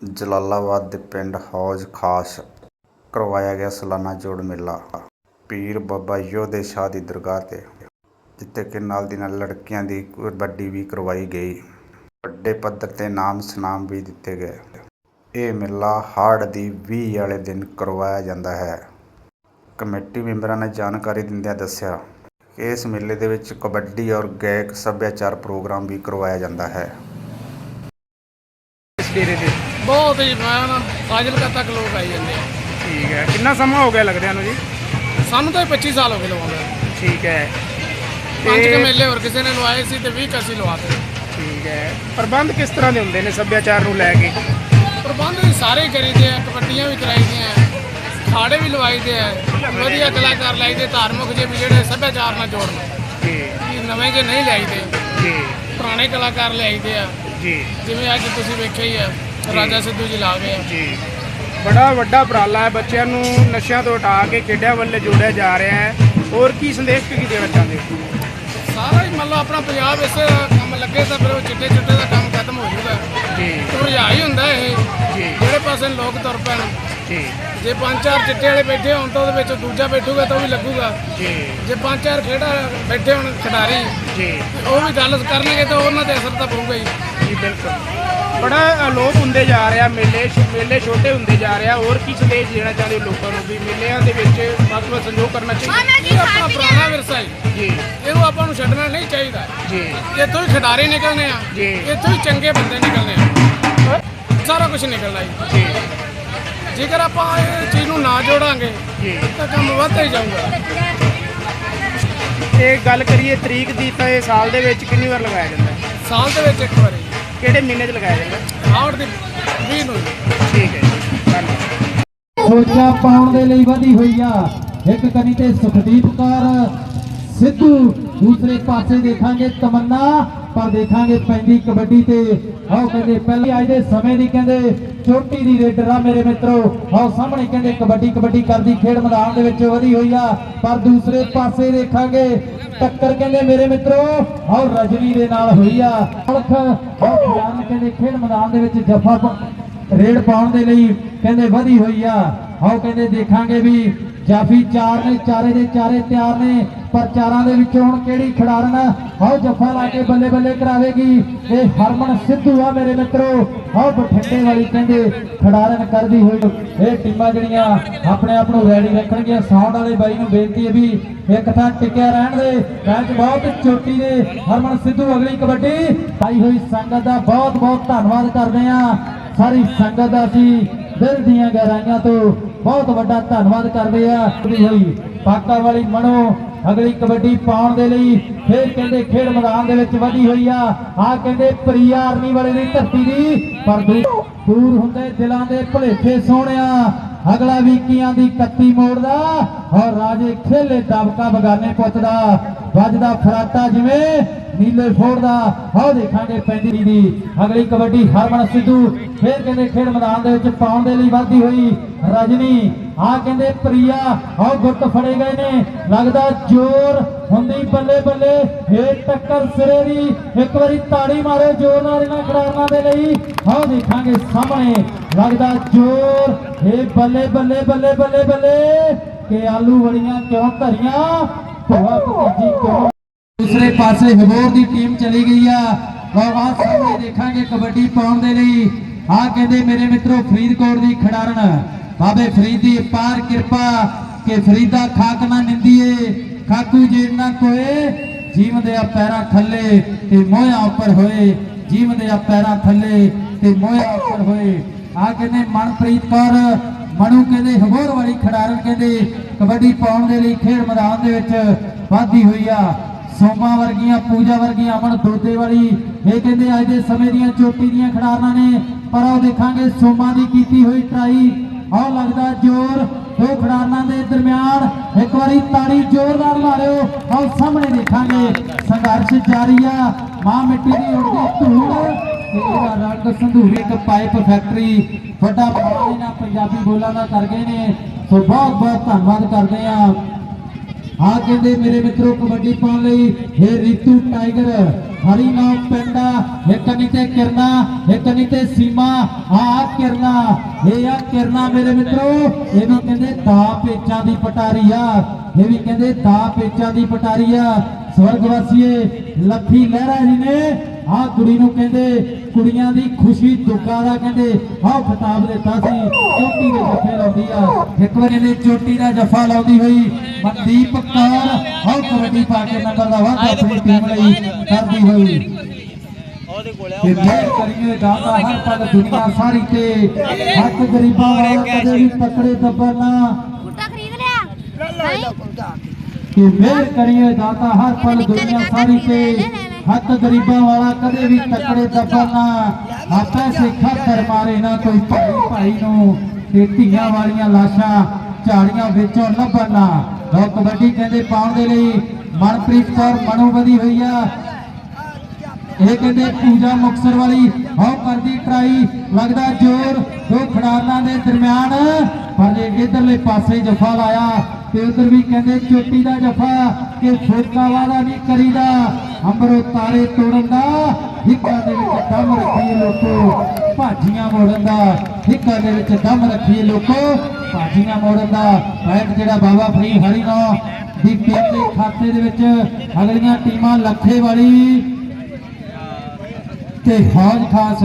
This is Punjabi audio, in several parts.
ਜਲਾਲਾਬਾਦ ਦੇ ਪਿੰਡ ਹੌਜ ਖਾਸ ਕਰਵਾਇਆ ਗਿਆ ਸਾਲਾਨਾ ਜੋੜ ਮੇਲਾ। ਪੀਰ ਬਾਬਾ ਯੋਧੇ ਸ਼ਾਹ ਦੀ ਦਰਗਾਹ ਤੇ, ਜਿੱਥੇ ਕਿ ਨਾਲ ਦੀ ਨਾਲ ਲੜਕੀਆਂ ਦੀ ਕਬੱਡੀ ਵੀ ਕਰਵਾਈ ਗਈ। ਵੱਡੇ ਪੱਧਰ ਤੇ ਨਾਮ ਸਨਾਮ ਵੀ ਦਿੱਤੇ ਗਏ। ਇਹ ਮੇਲਾ ਹਾੜ ਦੀ ਵੀਹ ਵਾਲੇ ਦਿਨ ਕਰਵਾਇਆ ਜਾਂਦਾ ਹੈ। ਕਮੇਟੀ ਮੈਂਬਰਾਂ ਨੇ ਜਾਣਕਾਰੀ ਦਿੰਦਿਆਂ ਦੱਸਿਆ ਕਿ ਇਸ ਮੇਲੇ ਦੇ ਵਿੱਚ ਕਬੱਡੀ ਔਰ ਗਾਇਕ ਸੱਭਿਆਚਾਰ ਪ੍ਰੋਗਰਾਮ ਵੀ ਕਰਵਾਇਆ ਜਾਂਦਾ ਹੈ। ਇਸ ਡੇਰੇ ਤੇ ਬਹੁਤ ਹੀ ਮੈਂ ਨਾ ਫਾਜ਼ਿਲਕਾ ਤੱਕ ਲੋਕ ਆਈ ਜਾਂਦੇ ਆ। ਠੀਕ ਹੈ। ਕਿੰਨਾ ਸਮਾਂ ਹੋ ਗਿਆ ਲੱਗਦਿਆਂ ਨੂੰ ਜੀ? ਸਾਨੂੰ ਤਾਂ 25 ਸਾਲ ਹੋ ਗਏ ਲਵਾਉਂਦੇ ਠੀਕ ਹੈ। ਪੰਜ ਕੁ ਮੇਲੇ ਹੋਰ ਕਿਸੇ ਨੇ ਲਵਾਏ ਸੀ ਤੇ 20 ਕੁ ਅਸੀਂ ਲਵਾਤੇ ਠੀਕ ਹੈ। ਪ੍ਰਬੰਧ ਕਿਸ ਤਰ੍ਹਾਂ ਦੇ ਹੁੰਦੇ ਨੇ ਸੱਭਿਆਚਾਰ ਨੂੰ ਲੈ ਕੇ? ਪ੍ਰਬੰਧ ਵੀ ਸਾਰੇ ਕਰੀਦੇ ਆ ਕਬੱਡੀਆਂ ਵੀ ਕਰਾਈਦੀਆਂ ਆ ਖਾੜੇ ਵੀ ਲਵਾਈਦੇ ਆ ਵਧੀਆ ਕਲਾਕਾਰ ਲਾਈਦੇ ਧਾਰਮਿਕ ਜੇ ਵੀ ਜਿਹੜੇ ਸੱਭਿਆਚਾਰ ਨਾਲ ਜੋੜਨ। ਜੀ। ਕਿ ਨਵੇਂ ਜੇ ਨਹੀਂ ਲਾਈਦੇ ਜੀ। ਪੁਰਾਣੇ ਕਲਾਕਾਰ ਲਿਆਈਦੇ ਆ। ਜੀ। ਜਿਵੇਂ ਅੱਜ ਤੁਸੀਂ ਵੇਖਿਆ ਹੀ ਆ ਰਾਜਾ ਸਿੱਧੂ ਜੀ ਲਾ ਗਏ ਆ। ਜੀ। ਬੜਾ ਵੱਡਾ ਉਪਰਾਲਾ ਹੈ ਬੱਚਿਆਂ ਨੂੰ ਨਸ਼ਿਆਂ ਤੋਂ ਹਟਾ ਕੇ ਖੇਡਾਂ ਵੱਲ ਜੋੜਿਆ ਜਾ ਰਿਹਾ ਹੈ। ਹੋਰ ਕੀ ਸੰਦੇਸ਼ ਕੀ ਦੇਣਾ ਚਾਹੁੰਦੇ ਹੋ? ਸਾਰਾ ਹੀ ਮਤਲਬ ਆਪਣਾ ਪੰਜਾਬ ਇਸ ਕੰਮ ਲੱਗੇ ਤਾਂ ਫਿਰ ਉਹ ਚਿੱਟੇ ਚਿੱਟੇ ਦਾ ਕੰਮ ਖਤਮ ਹੋ ਜਾਊਗਾ। ਜੀ। ਰੁਝਾਨ ਹੀ ਹੁੰਦਾ ਇਹ। ਜੀ। ਜਿਹੜੇ ਪਾਸੇ ਲੋਕ ਤੁਰ ਪੈਣ। ਜੀ। ਜੇ ਪੰਜ ਚਾਰ ਚਿੱਟੇ ਵਾਲੇ ਬੈਠੇ ਹੋਣ ਤਾਂ ਉਹਦੇ ਵਿੱਚ ਦੂਜਾ ਬੈਠੂਗਾ ਤਾਂ ਉਹ ਵੀ ਲੱਗੂਗਾ। ਜੀ। ਜੇ ਪੰਜ ਚਾਰ ਖੇਡਾ ਬੈਠੇ ਹੋਣ ਖਿਡਾਰੀ ਜੀ। ਉਹ ਵੀ ਗੱਲ ਕਰਨਗੇ ਤਾਂ ਉਹਨਾਂ ਤੇ ਅਸਰ ਤਾਂ ਪਊਗਾ ਹੀ। ਜੀ ਬਿਲਕੁਲ। ਬੜਾ ਅਲੋਪ ਹੁੰਦੇ ਜਾ ਰਿਹਾ ਮੇਲੇ ਮੇਲੇ ਛੋਟੇ ਹੁੰਦੇ ਜਾ ਰਿਹਾ ਹੋਰ ਕੀ ਸੰਦੇਸ਼ ਦੇਣਾ ਚਾਹੁੰਦੇ ਹੋ ਲੋਕਾਂ ਨੂੰ ਵੀ ਮੇਲਿਆਂ ਦੇ ਵਿੱਚ ਵੱਧ ਤੋਂ ਵੱਧ ਸੰਯੋਗ ਕਰਨਾ ਚਾਹੀਦਾ? ਇਹ ਆਪਣਾ ਪੁਰਾਣਾ ਵਿਰਸਾ ਹੈ। ਜੀ। ਇਹਨੂੰ ਆਪਾਂ ਨੂੰ ਛੱਡਣਾ ਨਹੀਂ ਚਾਹੀਦਾ। ਜੀ। ਇੱਥੋਂ ਹੀ ਖਿਡਾਰੀ ਨਿਕਲਨੇ ਆ। ਜੀ। ਇੱਥੋਂ ਹੀ ਚੰਗੇ ਬੰਦੇ ਨਿਕਲਨੇ ਆ। ਸਾਰਾ ਕੁਝ ਨਿਕਲਣਾ ਜੀ। ਜੀ। ਜੇਕਰ ਆਪਾਂ ਇਹ ਚੀਜ਼ ਨੂੰ ਨਾ ਜੋੜਾਂਗੇ ਜੀ। ਤਾਂ ਕੰਮ ਵੱਧਦਾ ਹੀ ਜਾਊਗਾ। ਇਹ ਗੱਲ ਕਰੀਏ ਤਰੀਕ ਦੀ ਤਾਂ ਇਹ ਸਾਲ ਦੇ ਵਿੱਚ ਕਿੰਨੀ ਵਾਰ ਲਗਾਇਆ ਜਾਂਦਾ ਹੈ? ਸਾਲ ਦੇ ਵਿੱਚ ਇੱਕ ਵਾਰੀ। ਕਿਹੜੇ ਮਹੀਨੇ 'ਚ ਲਗਾਇਆ ਜਾਂਦਾ? ਆਉਟ ਦੀ 20 ਨੂੰ ਠੀਕ ਹੈ ਜੀ ਧੰਨਵਾਦ ਸੋਚਾ ਪਾਉਣ ਦੇ ਲਈ ਵਧੀ ਹੋਈ ਆ ਇੱਕ ਕਨੀ ਤੇ ਸੁਖਦੀਪ ਕੌਰ ਸਿੱਧੂ ਦੂਸਰੇ ਪਾਸੇ ਦੇਖਾਂਗੇ ਤਮੰਨਾ, ਪਰ ਦੇਖਾਂਗੇ ਪੈਂਦੀ ਕਬੱਡੀ ਤੇ। ਆਓ ਕਹਿੰਦੇ, ਪਹਿਲੀ ਅੱਜ ਦੇ ਸਮੇਂ ਦੀ ਕਹਿੰਦੇ, ਚੋਟੀ ਦੀ ਰੇਡਰ ਆ ਮੇਰੇ ਮਿੱਤਰੋ। ਆਓ ਸਾਹਮਣੇ ਕਹਿੰਦੇ, ਕਬੱਡੀ ਕਬੱਡੀ ਕਰਦੀ ਖੇਡ ਮੈਦਾਨ ਦੇ ਵਿੱਚ ਵਧੀ ਹੋਈ ਆ। ਪਰ ਦੂਸਰੇ ਪਾਸੇ ਦੇਖਾਂਗੇ, ਟੱਕਰ ਕਹਿੰਦੇ ਮੇਰੇ ਮਿੱਤਰੋ, ਆਓ ਰਜਨੀ ਦੇ ਨਾਲ ਹੋਈ ਆ। ਅਲਖ ਆਓ ਖਿਆਲ ਕਹਿੰਦੇ, ਖੇਡ ਮੈਦਾਨ ਦੇ ਵਿੱਚ ਜਫਾ ਪ- ਰੇਡ ਪਾਉਣ ਦੇ ਲਈ ਕਹਿੰਦੇ ਵਧੀ ਹੋਈ ਆ। ਆਓ ਕਹਿੰਦੇ, ਦੇਖਾਂਗੇ ਵੀ ਜਾਫੀ ਚਾਰ ਨੇ, ਚਾਰੇ ਦੇ ਚਾਰੇ ਤਿਆਰ ਨੇ। ਪਰ ਚਾਰਾਂ ਦੇ ਵਿੱਚੋਂ ਹੁਣ ਕਿਹੜੀ ਖਿਡਾਰਨ ਆਓ ਜੱਫਾ ਲਾ ਕੇ ਬੱਲੇ ਬੱਲੇ ਕਰਾਵੇਗੀ। ਇਹ ਹਰਮਨ ਸਿੱਧੂ ਆ ਮੇਰੇ ਮਿੱਤਰੋ। ਆਓ ਬਠਿੰਡੇ ਵਾਲੀ ਕਹਿੰਦੇ ਖਿਡਾਰਨ ਕਰਦੀ ਹੋਈ ਇਹ ਟੀਮਾਂ ਜਿਹੜੀਆਂ ਆਪਣੇ ਆਪ ਨੂੰ ਰੈਡੀ ਰੱਖਣਗੀਆਂ। ਸਾਊਂਡ ਵਾਲੇ ਬਾਈ ਨੂੰ ਬੇਨਤੀ ਹੈ ਵੀ ਇੱਕ ਥਾਂ ਟਿਕਿਆ ਰਹਿਣ ਦੇ। ਮੈਚ ਬਹੁਤ ਚੋਟੀ ਦੇ। ਹਰਮਨ ਸਿੱਧੂ ਅਗਲੀ ਕਬੱਡੀ ਆਈ ਹੋਈ ਸੰਗਤ ਦਾ ਬਹੁਤ ਬਹੁਤ ਧੰਨਵਾਦ ਕਰਦੇ ਆ ਸਾਰੀ ਸੰਗਤ ਦਾ ਅਸੀਂ ਦਿਲ ਦੀਆਂ ਗਹਿਰਾਈਆਂ ਤੋਂ ਬਹੁਤ ਵੱਡਾ ਧੰਨਵਾਦ ਕਰਦੇ ਆ। ਵੀ ਹੋਈ ਪਾਕਾ ਵਾਲੀ ਮਨੋ, ਅਗਲੀ ਕਬੱਡੀ ਪਾਉਣ ਦੇ ਲਈ ਫੇਰ ਕਹਿੰਦੇ ਖੇਡ ਮੈਦਾਨ ਦੇ ਵਿੱਚ ਵਧੀ ਹੋਈ ਆ। ਆ ਕਹਿੰਦੇ ਪ੍ਰਿਆ ਆਰਮੀ ਵਾਲੇ ਦੀ ਧਰਤੀ ਦੀ, ਪਰ ਦੂਰ ਹੁੰਦੇ ਦਿਲਾਂ ਦੇ ਭੁਲੇਖੇ ਸੋਹਣਿਆ, ਅਗਲਾ ਵੀਕੀਆਂ ਦੀ ਕੱਤੀ ਮੋੜਦਾ ਔਰ ਰਾਜੇ ਖੇਲੇ ਦਬਕਾ ਬਗਾਨੇ ਪੁੱਤ ਵੱਜਦਾ ਫਰਾਟਾ ਜਿਵੇਂ ਨੀਲੇ ਫੋੜ ਦਾ ਆਓ ਦੇਖਾਂਗੇ ਪੈਂਦੀ ਦੀ। ਅਗਲੀ ਕਬੱਡੀ ਹਰਮਨ ਸਿੱਧੂ, ਫੇਰ ਕਹਿੰਦੇ ਖੇਡ ਮੈਦਾਨ ਦੇ ਵਿੱਚ ਪਾਉਣ ਦੇ ਲਈ ਵੱਧਦੀ ਹੋਈ ਰਜਨੀ। ਆ ਕਹਿੰਦੇ ਪ੍ਰਿਆ ਆਓ ਗੁੱਟ ਫੜੇ ਗਏ ਨੇ। ਲੱਗਦਾ ਜ਼ੋਰ ਹੁੰਦੀ ਬੱਲੇ ਬੱਲੇ। ਇਹ ਟੱਕਰ ਸਿਰੇ ਦੀ, ਇੱਕ ਵਾਰੀ ਤਾੜੀ ਮਾਰੋ ਜ਼ੋਰ ਨਾਲ ਇਹਨਾਂ ਖਿਡਾਰਨਾਂ ਦੇ ਲਈ। ਆਓ ਦੇਖਾਂਗੇ ਸਾਹਮਣੇ, ਲੱਗਦਾ ਜ਼ੋਰ। ਇਹ ਬੱਲੇ ਬੱਲੇ ਬੱਲੇ ਬੱਲੇ ਬੱਲੇ। ਕਿ ਆਲੂ ਵੜੀਆਂ ਕਿਉਂ ਧਰੀਆਂ? ਭਵਾ ਭਤੀਜੀ ਕਿਉਂ ਦੂਸਰੇ ਪਾਸੇ ਹਬੋਰ ਦੀ ਟੀਮ ਚਲੀ ਗਈ ਆ। ਔਰ ਸਾਹਮਣੇ ਦੇਖਾਂਗੇ ਕਬੱਡੀ ਪਾਉਣ ਦੇ ਲਈ। ਆ ਕਹਿੰਦੇ, ਮੇਰੇ ਮਿੱਤਰੋ, ਫਰੀਦਕੋਟ ਦੀ ਖਿਡਾਰਨ। ਬਾਬੇ ਫਰੀਦ ਦੀ ਪਾਰ ਕਿਰਪਾ ਕਿ ਫਰੀਦਾ ਖਾਕ ਨਾ ਨਿੰਦੀਏ, ਖਾਕੂ ਜੀਰ ਨਾ ਕੋਏ। ਜੀਵ ਦੇ ਆ ਪੈਰਾਂ ਥੱਲੇ ਤੇ ਮੋਹਿਆ ਉੱਪਰ ਹੋਏ। ਜੀਵ ਦੇ ਆ ਪੈਰਾਂ ਥੱਲੇ ਤੇ ਮੋਹਿਆ ਉੱਪਰ ਹੋਏ। ਆ ਕਹਿੰਦੇ, ਮਨਪ੍ਰੀਤ ਕੌਰ, ਮਨੂ ਕਹਿੰਦੇ ਹਬੋਰ ਵਾਲੀ ਖਿਡਾਰਨ ਕਹਿੰਦੇ, ਕਬੱਡੀ ਪਾਉਣ ਦੇ ਲਈ ਖੇਡ ਮੈਦਾਨ ਦੇ ਵਿੱਚ ਵਾਧੀ ਹੋਈ ਆ। ਸੋਮਾ ਵਰਗੀਆਂ, ਪੂਜਾ ਵਰਗੀਆਂ ਅਮਨ ਦੋਦੇ ਵਾਲੀ। ਇਹ ਕਹਿੰਦੇ ਅੱਜ ਦੇ ਸਮੇਂ ਦੀਆਂ ਚੋਟੀ ਦੀਆਂ ਖਿਡਾਰਨਾਂ ਨੇ, ਪਰ ਉਹ ਦੇਖਾਂਗੇ ਸੋਮਾ ਦੀ ਕੀਤੀ ਹੋਈ ਟਰਾਈ। ਆਹ ਲੱਗਦਾ ਜ਼ੋਰ ਦੋ ਖਿਡਾਰਨਾਂ ਦੇ ਦਰਮਿਆਨ। ਇੱਕ ਵਾਰੀ ਤਾੜੀ ਜ਼ੋਰਦਾਰ ਮਾਰਿਓ, ਆਹ ਸਾਹਮਣੇ ਦੇਖਾਂਗੇ। ਸੰਘਰਸ਼ ਜਾਰੀ ਆ। ਮਾਂ ਮਿੱਟੀ ਦੀ ਉੜਦੀ ਧੂੜ। ਇਹਦਾ ਰੰਗ ਸੰਧੂਰੀ ਇੱਕ ਪਾਈਪ ਫੈਕਟਰੀ। ਵੱਡਾ ਮਾਣ ਇਹਨਾਂ ਪੰਜਾਬੀ ਬੋਲਾਂ ਦਾ ਕਰ ਗਏ ਨੇ। ਸੋ ਬਹੁਤ ਬਹੁਤ ਧੰਨਵਾਦ ਕਰਦੇ ਆ ਆ ਕਹਿੰਦੇ ਮੇਰੇ ਮਿੱਤਰੋ ਕਬੱਡੀ ਪਾਉਣ ਲਈ ਇਹ ਰੀਤੂ ਟਾਈਗਰ, ਹਰੀ ਨਾਮ ਪਿੰਡਾ ਇੱਕ ਨਹੀਂ ਕਿਰਨਾ, ਇੱਕ ਨਹੀਂ ਤੇ ਸੀਮਾ, ਆ ਕਿਰਨਾ, ਇਹ ਆ ਕਿਰਨਾ ਮੇਰੇ ਮਿੱਤਰੋ ਇਹ ਵੀ ਕਹਿੰਦੇ ਦਾ ਪੇਚਾਂ ਦੀ ਪਟਾਰੀ ਆ, ਇਹ ਵੀ ਕਹਿੰਦੇ ਦਾ ਪੇਚਾਂ ਦੀ ਪਟਾਰੀ ਆ। ਸਵਰਗਵਾਸੀਏ ਲੱਖੀ ਲਹਿਰਾ ਜੀ ਨੇ ਆ ਕੁੜੀ ਨੂੰ ਕਹਿੰਦੇ ਕੁੜੀਆਂ ਦੀ ਖੁਸ਼ੀ ਦੁੱਖਾਂ ਦਾ ਕਹਿੰਦੇ ਆਹ ਖਿਤਾਬ ਦਿੱਤਾ ਸੀ ਚੋਟੀ ਦੇ ਜੱਫੇ ਲਾਉਂਦੀ ਆ ਇੱਕ ਵਾਰ ਇਹਨੇ ਚੋਟੀ ਦਾ ਜੱਫਾ ਲਾਉਂਦੀ ਹੋਈ ਮਨਦੀਪ ਕੌਰ ਆਹ ਕਬੱਡੀ ਪਾ ਕੇ ਨੰਬਰ ਦਾ ਵਾਧਾ ਆਪਣੀ ਟੀਮ ਲਈ ਕਰਦੀ ਹੋਈ ਤੇ ਮਿਹਰ ਕਰੀਏ ਦਾਤਾ ਹਰ ਪਲ ਦੁਨੀਆ ਸਾਰੀ ਤੇ ਹੱਕ ਗਰੀਬਾਂ ਵਾਲਾ ਕਦੇ ਵੀ ਤਕੜੇ ਦੱਬਰ ਨਾ ਕੁੱਤਾ ਖਰੀਦ ਲਿਆ ਨਹੀਂ ਕਿ ਮਿਹਰ ਕਰੀਏ ਦਾਤਾ ਹਰ ਪਲ ਦੁਨੀਆ ਸਾਰੀ ਤੇ ਹੱਥ ਗਰੀਬਾਂ ਵਾਲਾ ਕਦੇ ਵੀ ਤਕੜੇ ਦੱਬਾ ਨਾ ਆਪੇ ਸਿੱਖਾ ਕਰ ਮਾਰੇ ਨਾ ਕੋਈ ਭਾਈ ਭਾਈ ਨੂੰ। ਤੇ ਧੀਆਂ ਵਾਲੀਆਂ ਲਾਸ਼ਾਂ ਝਾੜੀਆਂ ਵਿੱਚੋਂ ਲੱਭਣ ਨਾ। ਲੋ ਕਬੱਡੀ ਕਹਿੰਦੇ ਪਾਉਣ ਦੇ ਲਈ ਮਨਪ੍ਰੀਤ ਕੌਰ ਮਨੂ ਵਧੀ ਹੋਈ ਆ। ਇਹ ਕਹਿੰਦੇ ਪੂਜਾ ਮੁਕਸਰ ਵਾਲੀ ਹਉ ਕਰਦੀ ਟਰਾਈ ਲੱਗਦਾ ਜ਼ੋਰ ਦੋ ਖਿਡਾਰਨਾਂ ਦੇ ਦਰਮਿਆਨ। ਪਰ ਜੇ ਇਧਰਲੇ ਪਾਸੇ ਜਫਾ ਲਾਇਆ ਤੇ ਉਧਰ ਵੀ ਕਹਿੰਦੇ ਚੋਟੀ ਦਾ ਜਫਾ ਕਿ ਫੋਕਾ ਵਾਲਾ ਨਹੀਂ ਕਰੀਦਾ। ਅੰਬਰੋਂ ਤਾਰੇ ਤੋੜਨ ਦਾ, ਹਿੱਕਾਂ ਦੇ ਵਿੱਚ ਦਮ ਰੱਖੀਏ ਲੋਕੋ। ਭਾਜੀਆਂ ਮੋੜਨ ਦਾ, ਹਿੱਕਾਂ ਦੇ ਵਿੱਚ ਦਮ ਰੱਖੀਏ ਲੋਕੋ। ਭਾਜੀਆਂ ਮੋੜਨ ਦਾ ਪੈਟ ਜਿਹੜਾ ਬਾਬਾ ਫਰੀ ਹਰੀ ਨੋ ਦੀ ਟੀਮ ਖਾਤੇ ਦੇ ਵਿੱਚ ਅਗਲੀਆਂ ਟੀਮਾਂ ਲੱਖੇ ਵਾਲੀ। ਤੇ ਫੌਜ ਖਾਸ,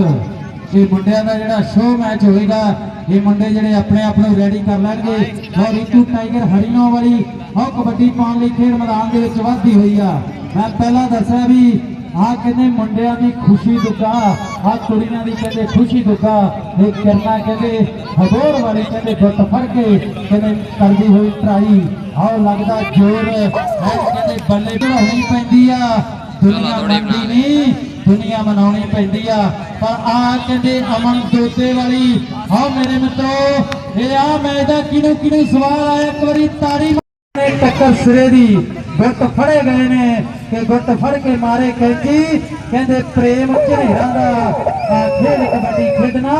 ਇਹ ਮੁੰਡਿਆਂ ਦਾ ਜਿਹੜਾ ਸ਼ੋਅ ਮੈਚ ਹੋਏਗਾ, ਇਹ ਮੁੰਡੇ ਜਿਹੜੇ ਆਪਣੇ ਆਪ ਨੂੰ ਰੈਡੀ ਕਰ ਲੈਣਗੇ। ਔਰ ਰੀਤੂ ਟਾਈਗਰ ਹਰੀਨੋ ਵਾਲੀ ਉਹ ਕਬੱਡੀ ਪਾਉਣ ਲਈ ਖੇਡ ਮੈਦਾਨ ਦੇ ਵਿੱਚ ਵੱਧਦੀ ਹੋਈ ਆ। ਮੈਂ ਪਹਿਲਾਂ ਦੱਸਿਆ ਵੀ ਆਹ ਕਹਿੰਦੇ ਮੁੰਡਿਆਂ ਦੀ ਖੁਸ਼ੀ ਦੁੱਖਾ ਆਹ ਕੁੜੀਆਂ ਦੀ ਕਹਿੰਦੇ ਖੁਸ਼ੀ ਦੁੱਖਾ ਇਹ ਕਰਨਾ ਕਹਿੰਦੇ ਹਜ਼ੂਰ ਵਾਲੀ ਕਹਿੰਦੇ ਗੁੱਟ ਫੜ ਕੇ ਕਹਿੰਦੇ ਕਰਦੀ ਹੋਈ ਟਰਾਈ ਆਹ ਲੱਗਦਾ ਜ਼ੋਰ ਹੈ ਕਹਿੰਦੇ ਬੱਲੇ ਬਣਾਉਣੀ ਪੈਂਦੀ ਆ ਦੁਨੀਆ ਮੰਨਦੀ ਨਹੀਂ ਦੁਨੀਆ ਮਨਾਉਣੀ ਪੈਂਦੀ ਆ। ਪਰ ਆ ਕਹਿੰਦੇ ਅਮਨ ਦੋਤੇ ਵਾਲੀ ਆ ਮੇਰੇ ਮਿੱਤਰੋ ਇਹ ਆ ਮੈਚ ਦਾ ਕਿਨੂੰ ਕਿਨੂੰ ਸਵਾਲ ਆਇਆ ਇੱਕ ਵਾਰੀ ਤਾਰੀ ਨੇ ਟੱਕਰ ਸਿਰੇ ਦੀ ਗੁੱਟ ਫੜੇ ਗਏ ਨੇ ਕਿ ਗੁੱਟ ਫੜ ਕੇ ਮਾਰੇ ਕੈਂਚੀ ਕਹਿੰਦੇ ਪ੍ਰੇਮ ਝਨੇਰਾਂ ਦਾ ਖੇਡ ਕਬੱਡੀ ਖੇਡਣਾ,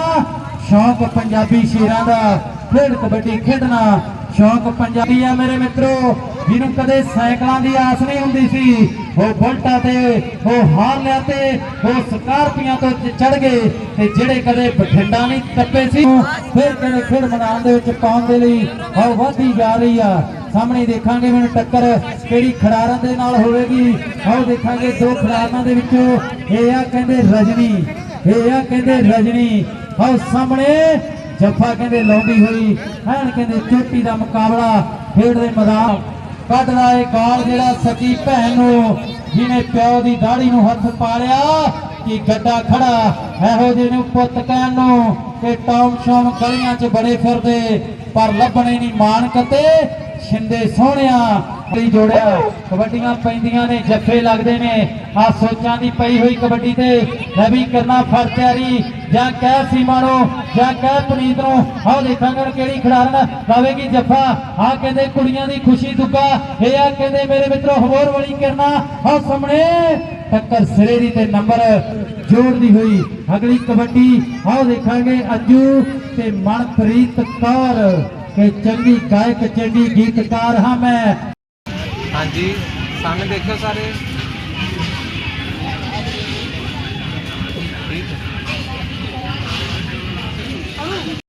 ਸ਼ੌਂਕ ਪੰਜਾਬੀ ਸ਼ੇਰਾਂ ਦਾ, ਖੇਡ ਕਬੱਡੀ ਖੇਡਣਾ, ਸ਼ੌਂਕ ਪੰਜਾਬੀ ਆ ਮੇਰੇ ਮਿੱਤਰੋ। ਜਿਹਨੂੰ ਕਦੇ ਸਾਈਕਲਾਂ ਦੀ ਆਸ ਨਹੀਂ ਹੁੰਦੀ ਸੀ, ਉਹ ਬੁਲਟਾਂ ਤੇ, ਉਹ ਹਾਰਲਿਆਂ ਤੇ, ਉਹ ਸਕਾਰਪੀਆਂ ਤੋਂ ਚੜ ਗਏ ਤੇ ਜਿਹੜੇ ਕਦੇ ਬਠਿੰਡਾ ਨਹੀਂ ਟੱਪੇ ਸੀ, ਫਿਰ ਕਹਿੰਦੇ ਖੇਡ ਮੈਦਾਨ ਦੇ ਵਿੱਚ ਪਾਉਣ ਦੇ ਲਈ ਉਹ ਵਧੀ ਜਾ ਰਹੀ ਆ। ਸਾਹਮਣੇ ਦੇਖਾਂਗੇ ਮੈਨੂੰ ਟੱਕਰ ਕਿਹੜੀ ਖਿਡਾਰਾਂ ਦੇ ਨਾਲ ਹੋਵੇਗੀ। ਆਓ ਦੇਖਾਂਗੇ ਦੋ ਖਿਡਾਰਾਂ ਦੇ ਵਿੱਚੋਂ ਇਹ ਆ ਕਹਿੰਦੇ ਰਜਨੀ, ਇਹ ਆ ਕਹਿੰਦੇ ਰਜਨੀ। ਆਓ ਸਾਹਮਣੇ ਜੱਫਾ ਕਹਿੰਦੇ ਲਾਉਂਦੀ ਹੋਈ, ਐਨ ਕਹਿੰਦੇ ਚੋਟੀ ਦਾ ਮੁਕਾਬਲਾ ਖੇਡ ਦੇ ਮੈਦਾਨ। ਕੱਢਦਾ ਏ ਗਾਲ ਜਿਹੜਾ ਸਕੀ ਭੈਣ ਨੂੰ ਜਿਹਨੇ ਪਿਓ ਦੀ ਦਾੜੀ ਨੂੰ ਹੱਥ ਪਾ ਲਿਆ ਕਿ ਗੱਡਾ ਖੜਾ, ਇਹੋ ਜਿਹੇ ਨੂੰ ਪੁੱਤ ਕਹਿਣ ਨੂੰ ਕਿ ਟੌਮ ਸ਼ੌਮ ਗਲੀਆਂ 'ਚ ਬੜੇ ਫਿਰਦੇ, ਪਰ ਲੱਭਣੇ ਨਹੀਂ ਮਾਨਕ ਤੇ ਛਿੰਦੇ ਸੋਹਣਿਆ ਕਈ ਜੋੜਿਆ। ਕਬੱਡੀਆਂ ਪੈਂਦੀਆਂ ਨੇ, ਜੱਫੇ ਲੱਗਦੇ ਨੇ। ਆ ਸੋਚਾਂ ਦੀ ਪਈ ਹੋਈ ਕਬੱਡੀ ਤੇ ਰਵੀ ਕਰਨਾ ਫੜ ਤਿਆਰੀ। ਜਾਂ ਕਹਿ ਸੀਮਾ ਨੂੰ, ਜਾਂ ਕਹਿ ਪੁਨੀਤ ਨੂੰ, ਆਹ ਦੇਖਾਂਗੇ ਕਿਹੜੀ ਖਿਡਾਰਨ ਲਾਵੇਗੀ ਜੱਫਾ। ਆ ਕਹਿੰਦੇ ਕੁੜੀਆਂ ਦੀ ਖੁਸ਼ੀ ਦੁੱਗਾ। ਇਹ ਆ ਕਹਿੰਦੇ ਮੇਰੇ ਮਿੱਤਰੋ, ਹੋਰ ਵਾਲੀ ਕਰਨਾ। ਆਹ ਸਾਹਮਣੇ ਟੱਕਰ ਸਿਰੇ ਦੀ ਤੇ ਨੰਬਰ ਜੋੜਦੀ ਹੋਈ ਅਗਲੀ ਕਬੱਡੀ। ਆਓ ਦੇਖਾਂਗੇ ਅੰਜੂ ਤੇ ਮਨਪ੍ਰੀਤ ਕੌਰ। ਕਿ ਚੰਗੀ ਗਾਇਕ ਚੰਗੀ ਗੀਤਕਾਰ ਹਾਂ ਮੈਂ। ਹਾਂਜੀ ਸਾਹਮਣੇ ਦੇਖੋ ਸਾਰੇ।